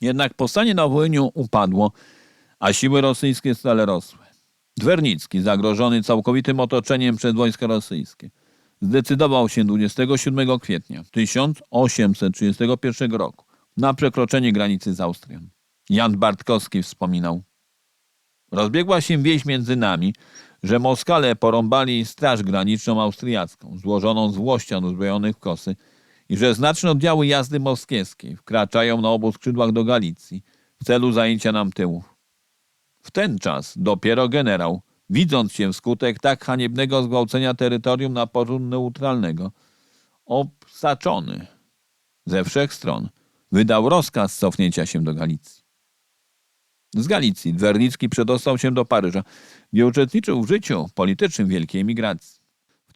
Jednak powstanie na Wołyniu upadło, a siły rosyjskie stale rosły. Dwernicki, zagrożony całkowitym otoczeniem przez wojska rosyjskie, zdecydował się 27 kwietnia 1831 roku na przekroczenie granicy z Austrią. Jan Bartkowski wspominał. Rozbiegła się wieść między nami, że Moskale porąbali straż graniczną austriacką, złożoną z włościan uzbrojonych w kosy i że znaczne oddziały jazdy moskiewskiej wkraczają na obu skrzydłach do Galicji w celu zajęcia nam tyłów. W ten czas dopiero generał, widząc się wskutek tak haniebnego zgwałcenia terytorium na porząd neutralnego, obsaczony ze wszech stron, wydał rozkaz cofnięcia się do Galicji. Z Galicji Dwernicki przedostał się do Paryża, gdzie uczestniczył w życiu politycznym wielkiej emigracji.